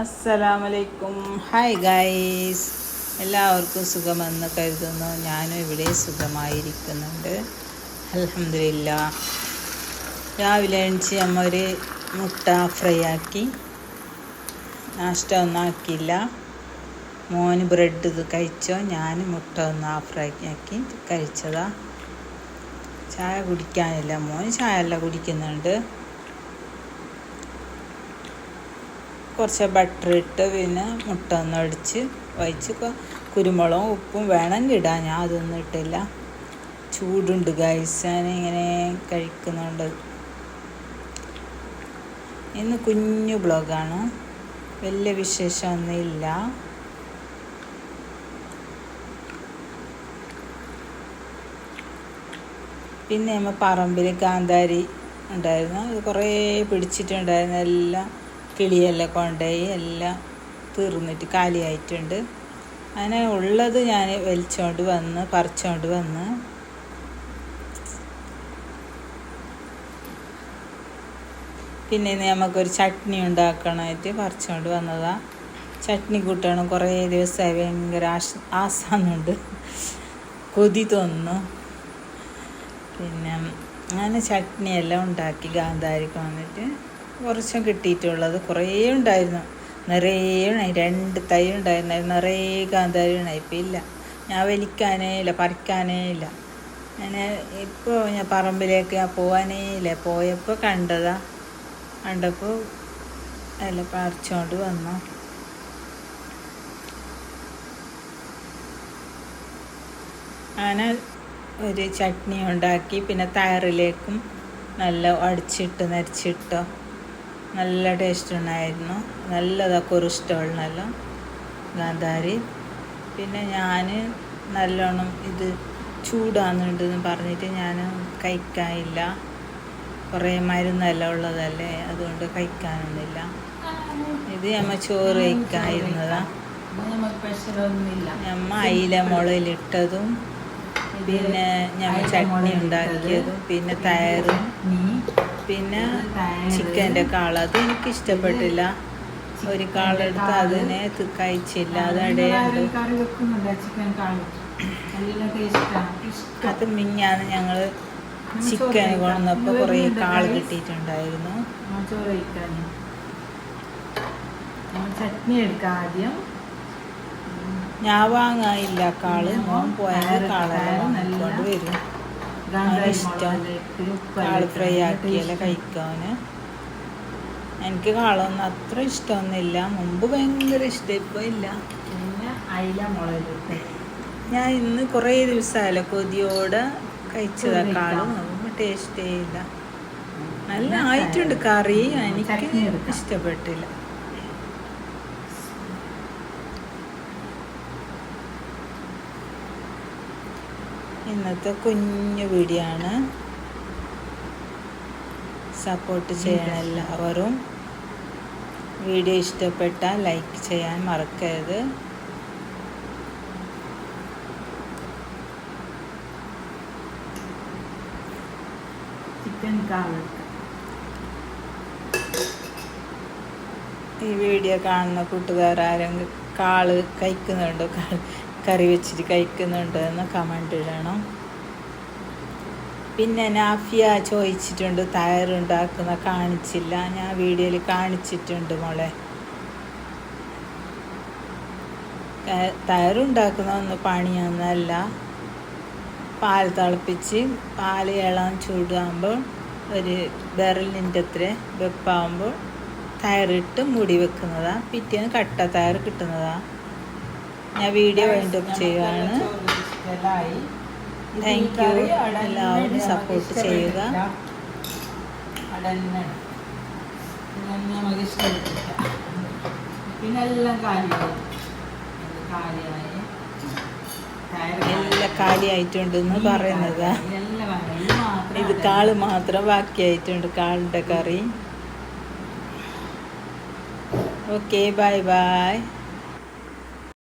അസ്സലാമലൈക്കും. Hi guys എല്ലാവർക്കും സുഖമെന്ന് കരുതുന്നു. ഞാനും ഇവിടെ സുഖമായിരിക്കുന്നുണ്ട്. അലഹമില്ല രാവിലെ എണിച്ച് അമ്മ ഒരു മുട്ട ഫ്രൈ ആക്കി നാഷ്ട ഒന്നും ആക്കിയില്ല. മോന് ബ്രെഡ് ഇത് കഴിച്ചോ? ഞാൻ മുട്ട ഒന്ന് ആ ഫ്രൈ ആക്കി കഴിച്ചതാ. ചായ കുടിക്കാനില്ല മോന്. ചായ അല്ല കുടിക്കുന്നുണ്ട്. കുറച്ച് ബട്ടർ ഇട്ട് പിന്നെ മുട്ട ഒന്ന് അടിച്ച് വഹിച്ച് കുരുമുളകും ഉപ്പും വേണമെങ്കിൽ ഇടാം ഞാൻ അതൊന്നും ഇട്ടില്ല. ചൂടുണ്ട് ഗൈസ് ഞാൻ ഇങ്ങനെ കഴിക്കുന്നുണ്ട്. ഇന്ന് കുഞ്ഞു ബ്ലോഗാണ് വലിയ വിശേഷമൊന്നുമില്ല. പിന്നെ നമ്മൾ പറമ്പിൽ കാന്താരി ഉണ്ടായിരുന്നു. അത് കുറേ പിടിച്ചിട്ടുണ്ടായിരുന്നു. എല്ലാം കിളിയെല്ലാം കൊണ്ടുപോയി എല്ലാം തീർന്നിട്ട് കാലിയായിട്ടുണ്ട്. അങ്ങനെ ഉള്ളത് ഞാൻ വലിച്ചോണ്ട് വന്ന് പറിച്ചോണ്ട് വന്ന്. പിന്നെ നമുക്കൊരു ചട്നി ഉണ്ടാക്കണമായിട്ട് പറിച്ചോണ്ട് വന്നതാ. ചട്നി കൂട്ടണം കുറേ ദിവസമായി ഭയങ്കര ആശ ആസാന്നുണ്ട് കൊതി തോന്നുന്നു. പിന്നെ അങ്ങനെ ചട്നിയെല്ലാം ഉണ്ടാക്കി ഗാന്ധാരിക്ക് വന്നിട്ട് കുറച്ചും കിട്ടിയിട്ടുള്ളത് കുറേ ഉണ്ടായിരുന്നു. നിറയെ രണ്ട് തൈ ഉണ്ടായിരുന്നു നിറയെ കാന്താരി ഇപ്പം ഇല്ല. ഞാൻ വലിക്കാനേ ഇല്ല. പറിക്കാനേ ഇല്ല. ഞാൻ ഇപ്പോൾ ഞാൻ പറമ്പിലേക്ക് ഞാൻ പോകാനേ ഇല്ല. പോയപ്പോൾ കണ്ടതാ. കണ്ടപ്പോൾ അല്ല പറിച്ചുകൊണ്ട് വന്നു. അങ്ങനെ ഒരു ചട്നി ഉണ്ടാക്കി. പിന്നെ തയറിലേക്കും നല്ല അടിച്ചിട്ട് നരിച്ചിട്ടോ നല്ല ടേസ്റ്റ് ഉണ്ടായിരുന്നു. നല്ലതൊക്കെ ഒരു ഇഷ്ടമുള്ളല്ലോ ഗാന്ധാരി. പിന്നെ ഞാൻ നല്ലോണം ഇത് ചൂടാകുന്നുണ്ടെന്ന് പറഞ്ഞിട്ട് ഞാൻ കഴിക്കാനില്ല. കുറേ മരുന്നെല്ലാം ഉള്ളതല്ലേ? അതുകൊണ്ട് കഴിക്കാനൊന്നുമില്ല. ഇത് നമ്മൾ ചോറ് കഴിക്കാതിരുന്നതാ നമ്മ അയില മുളയിലിട്ടതും പിന്നെ ഞങ്ങൾ ചട്നി ഉണ്ടാക്കിയതും പിന്നെ തയറും പിന്നെ ചിക്കന്റെ കാള. അത് എനിക്ക് ഇഷ്ടപ്പെട്ടില്ല. ഒരു കാളെടുത്ത് അതിനെ കഴിച്ചില്ല. അതടെ അത് മിഞ്ഞാന്ന് ഞങ്ങൾ ചിക്കൻ കൊണ്ടുവന്നപ്പോൾ കുറേ കാൾ കിട്ടിയിട്ടുണ്ടായിരുന്നു. ചട്നി എടുക്കാം ആദ്യം. ഞാൻ വാങ്ങാനില്ല. കാൾ മോൻ പോയാൽ കാളെല്ലാം കൊണ്ട് വരും ഇഷ്ടം. കാൾ ഫ്രൈ ആക്കിയല്ല കഴിക്കാന്. എനിക്ക് കാളൊന്നും അത്ര ഇഷ്ടമൊന്നുമില്ല. മുമ്പ് ഭയങ്കര ഇഷ്ടം. ഇപ്പൊ ഇല്ല. പിന്നെ അയില മുളകിട്ട്. ഞാൻ ഇന്ന് കുറേ ദിവസമായല്ലോ കൊതിയോടെ കഴിച്ചതാ കാൾ. ടേസ്റ്റ് ചെയ്യില്ല. നല്ല ആയിട്ടുണ്ട് കറി. എനിക്ക് ഇഷ്ടപ്പെട്ടില്ല. ഇന്നത്തെ കുഞ്ഞു വീഡിയോ ആണ് സപ്പോർട്ട് ചെയ്യാൻ എല്ലാവരും. വീഡിയോ ഇഷ്ടപ്പെട്ടാൽ ലൈക്ക് ചെയ്യാൻ മറക്കരുത്. ചിക്കൻ കാൾ ഈ വീഡിയോ കാണുന്ന കൂട്ടുകാർ ആരെങ്കിലും കാൾ കഴിക്കുന്നുണ്ടോ? കറി വെച്ചിട്ട് കഴിക്കുന്നുണ്ട് എന്ന് കമന്റ് ഇടണം. പിന്നെ നാഫിയ ചോദിച്ചിട്ടുണ്ട് തയറുണ്ടാക്കുന്ന കാണിച്ചില്ല. ഞാൻ വീഡിയോയിൽ കാണിച്ചിട്ടുണ്ട് മോളെ. തയറുണ്ടാക്കുന്ന ഒന്ന് പണിയൊന്നല്ല. പാൽ തിളപ്പിച്ച് പാൽ ഇളം ചൂടാകുമ്പോൾ ഒരു വിരലിന്റെ അത്ര വെപ്പാകുമ്പോൾ തയറിട്ട് മുടി വെക്കുന്നതാണ് പിറ്റേന്ന് കട്ട തയർ കിട്ടുന്നതാ. ഞാൻ വീഡിയോ വൈൻഡപ്പ് ചെയ്യുകയാണ് താങ്ക് യു എല്ലാവരും സപ്പോർട്ട് ചെയ്യുക. നമുക്ക് ഇഷ്ടപ്പെട്ടില്ല പിന്നെ എല്ലാം കാലിയായി. കാലിയായി. എല്ലാം കാലിയായിട്ടുണ്ടെന്ന് പറയുന്നത്. ഇത് കാൾ മാത്രം ബാക്കിയായിട്ടുണ്ട്. കാളിന്റെ കറി. Okay bye bye